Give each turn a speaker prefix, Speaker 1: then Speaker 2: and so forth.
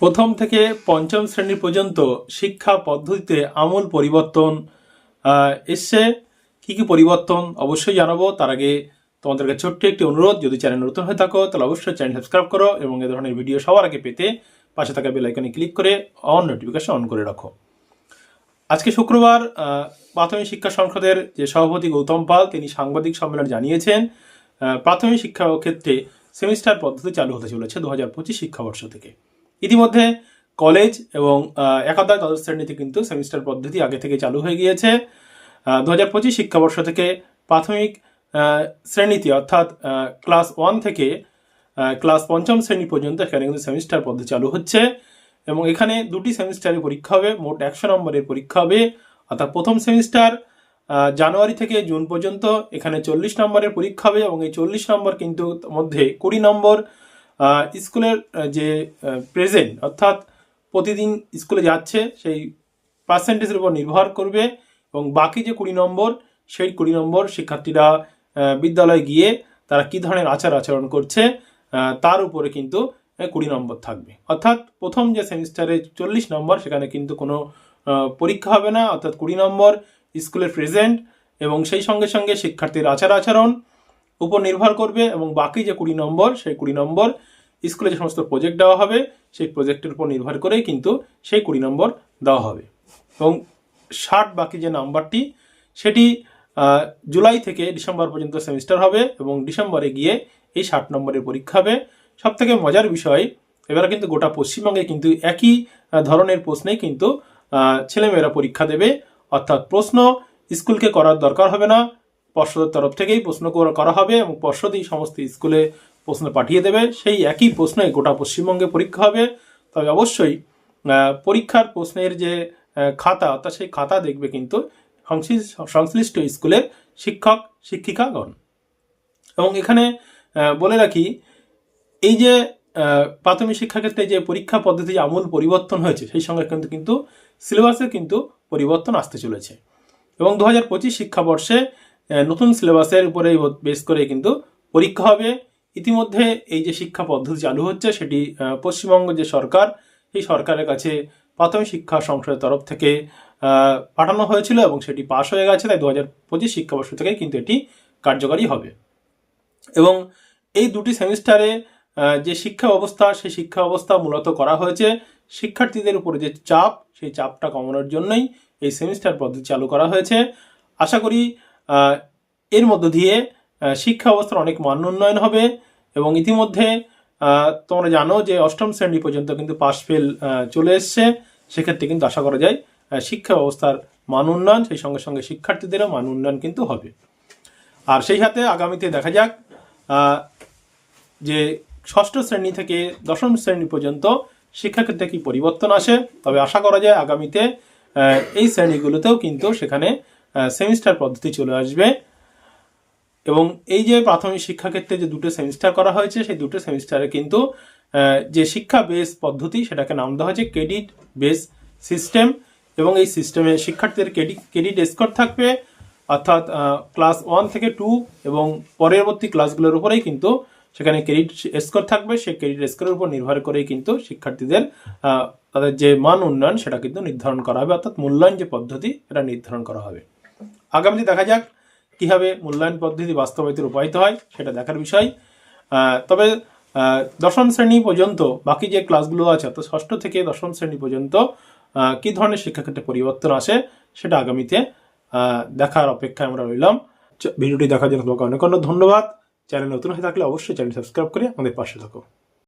Speaker 1: প্রথম থেকে পঞ্চম শ্রেণি পর্যন্ত শিক্ষা পদ্ধতিতে আমূল পরিবর্তন এসছে। কি কি পরিবর্তন অবশ্যই জানাব। তার আগে তোমাদের কাছে ছোট্ট একটি অনুরোধ। যদি চ্যানেল নতুন হয়ে থাকো, তাহলে অবশ্যই চ্যানেল সাবস্ক্রাইব করো এবং এ ধরনের ভিডিও সবার আগে পেতে পাশে থাকা বেল আইকনে ক্লিক করে অন নোটিফিকেশন অন করে রাখো। আজকে শুক্রবার প্রাথমিক শিক্ষা সংসদের যে সভাপতি গৌতম পাল, তিনি সাংবাদিক সম্মেলন জানিয়েছেন প্রাথমিক শিক্ষা ক্ষেত্রে সেমিস্টার পদ্ধতি চালু হতে চলেছে দু হাজার পঁচিশ শিক্ষাবর্ষ থেকে। ইতিমধ্যে কলেজ এবং একাদশ দ্বাদশ শ্রেণীতে কিন্তু সেমিস্টার পদ্ধতি আগে থেকে চালু হয়ে গিয়েছে। দু হাজার পঁচিশ শিক্ষাবর্ষ থেকে প্রাথমিক শ্রেণীতে অর্থাৎ ক্লাস ওয়ান থেকে ক্লাস পঞ্চম শ্রেণি পর্যন্ত এখানে কিন্তু সেমিস্টার পদ্ধতি চালু হচ্ছে। এবং এখানে দুটি সেমিস্টারের পরীক্ষা হবে, মোট একশো নম্বরের পরীক্ষা হবে। অর্থাৎ প্রথম সেমিস্টার জানুয়ারি থেকে জুন পর্যন্ত এখানে চল্লিশ নম্বরের পরীক্ষা হবে এবং এই চল্লিশ নম্বর কিন্তু মধ্যে কুড়ি নম্বর স্কুলের যে প্রেজেন্ট অর্থাৎ প্রতিদিন স্কুলে যাচ্ছে, সেই পার্সেন্টেজের উপর নির্ভর করবে এবং বাকি যে কুড়ি নম্বর, সেই কুড়ি নম্বর শিক্ষার্থীরা বিদ্যালয়ে গিয়ে তারা কী ধরনের আচার আচরণ করছে তার উপরে কিন্তু কুড়ি নম্বর থাকবে। অর্থাৎ প্রথম যে সেমিস্টারে চল্লিশ নম্বর, সেখানে কিন্তু কোনো পরীক্ষা হবে না, অর্থাৎ কুড়ি নম্বর স্কুলের প্রেজেন্ট এবং সেই সঙ্গে সঙ্গে শিক্ষার্থীর আচার আচরণ উপর নির্ভর করবে এবং বাকি যে কুড়ি নম্বর, সেই কুড়ি নম্বর স্কুলে যে সমস্ত প্রজেক্ট দেওয়া হবে, সেই প্রজেক্টের উপর নির্ভর করেই কিন্তু সেই কুড়ি নম্বর দেওয়া হবে। এবং ষাট বাকি যে নাম্বারটি, সেটি জুলাই থেকে ডিসেম্বর পর্যন্ত সেমিস্টার হবে এবং ডিসেম্বরে গিয়ে এই ষাট নম্বরের পরীক্ষা হবে। সব থেকে মজার বিষয়, এবারে কিন্তু গোটা পশ্চিমবঙ্গে কিন্তু একই ধরনের প্রশ্নেই কিন্তু ছেলেমেয়েরা পরীক্ষা দেবে। অর্থাৎ প্রশ্ন স্কুলকে করার দরকার হবে না পর্ষদের তরফ থেকেই প্রশ্ন করা- হবে এবং পর্ষদই সমস্ত স্কুলে প্রশ্ন পাঠিয়ে দেবে। সেই একই প্রশ্নে গোটা পশ্চিমবঙ্গে পরীক্ষা হবে। তবে অবশ্যই পরীক্ষার প্রশ্নের যে খাতা, অর্থাৎ সেই খাতা দেখবে কিন্তু সংশ্লিষ্ট স্কুলের শিক্ষক, শিক্ষিকাগণ। এবং এখানে বলে রাখি, এই যে প্রাথমিক শিক্ষাক্ষেত্রে যে পরীক্ষা পদ্ধতি যে আমূল পরিবর্তন হয়েছে, সেই সঙ্গে কিন্তু কিন্তু সিলেবাসে কিন্তু পরিবর্তন আসতে চলেছে। এবং দু হাজার পঁচিশ শিক্ষাবর্ষে নতুন সিলেবাসের উপরে বেস করে কিন্তু পরীক্ষা হবে। ইতিমধ্যে এই যে শিক্ষা পদ্ধতি চালু হচ্ছে, সেটি পশ্চিমবঙ্গ যে সরকার এই সরকারের কাছে প্রাথমিক শিক্ষা সংসদের তরফ থেকে পাঠানো হয়েছিল এবং সেটি পাশ হয়ে গেছে। তাই দু হাজার পঁচিশ শিক্ষাবর্ষ থেকে কিন্তু এটি কার্যকরী হবে। এবং এই দুটি সেমিস্টারে যে শিক্ষা ব্যবস্থা, সেই শিক্ষা ব্যবস্থা মূলত করা হয়েছে শিক্ষার্থীদের উপরে যে চাপ, সেই চাপটা কমানোর জন্যই এই সেমিস্টার পদ্ধতি চালু করা হয়েছে। আশা করি এর মধ্য দিয়ে শিক্ষা ব্যবস্থার অনেক মান উন্নয়ন হবে এবং ইতিমধ্যে তোমরা জানো যে অষ্টম শ্রেণি পর্যন্ত কিন্তু পাশ ফেল চলে এসছে। সেক্ষেত্রে কিন্তু আশা করা যায় শিক্ষা ব্যবস্থার মান উন্নয়ন, সেই সঙ্গে সঙ্গে শিক্ষার্থীদেরও মান উন্নয়ন কিন্তু হবে। আর সেই সাথে আগামীতে দেখা যাক যে ষষ্ঠ শ্রেণি থেকে দশম শ্রেণি পর্যন্ত শিক্ষাক্ষেত্রে কি পরিবর্তন আসে। তবে আশা করা যায় আগামীতে এই শ্রেণীগুলোতেও কিন্তু সেখানে সেমিস্টার পদ্ধতি চলে আসবে। এবং এই যে প্রাথমিক শিক্ষাক্ষেত্রে যে দুটো সেমিস্টার করা হয়েছে, সেই দুটো সেমিস্টারে কিন্তু যে শিক্ষা বেস পদ্ধতি, সেটাকে নাম দেওয়া হয়েছে ক্রেডিট বেস সিস্টেম এবং এই সিস্টেমে শিক্ষার্থীদের ক্রেডিট ক্রেডিট স্কোর থাকবে, অর্থাৎ ক্লাস ওয়ান থেকে টু এবং পরবর্তী ক্লাসগুলোর উপরেই কিন্তু সেখানে ক্রেডিট স্কোর থাকবে। সেই ক্রেডিট স্কোরের উপর নির্ভর করেই কিন্তু শিক্ষার্থীদের তাদের যে মান উন্নয়ন, সেটা কিন্তু নির্ধারণ করা হবে। অর্থাৎ মূল্যায়ন যে পদ্ধতি, এটা নির্ধারণ করা হবে। আগামীতে দেখা যাক কীভাবে মূল্যায়ন পদ্ধতি বাস্তবায়িত রূপায়িত হয়, সেটা দেখার বিষয়। তবে দশম শ্রেণি পর্যন্ত বাকি যে ক্লাসগুলো আছে, অর্থাৎ ষষ্ঠ থেকে দশম শ্রেণি পর্যন্ত কি ধরনের শিক্ষাক্ষেত্রে পরিবর্তন আসে, সেটা আগামীতে দেখার অপেক্ষায় আমরা রইলাম। ভিডিওটি দেখার জন্য তোমাকে অনেক অনেক ধন্যবাদ। চ্যানেল নতুন হয়ে থাকলে অবশ্যই চ্যানেল সাবস্ক্রাইব করে আমাদের পাশে থাকো।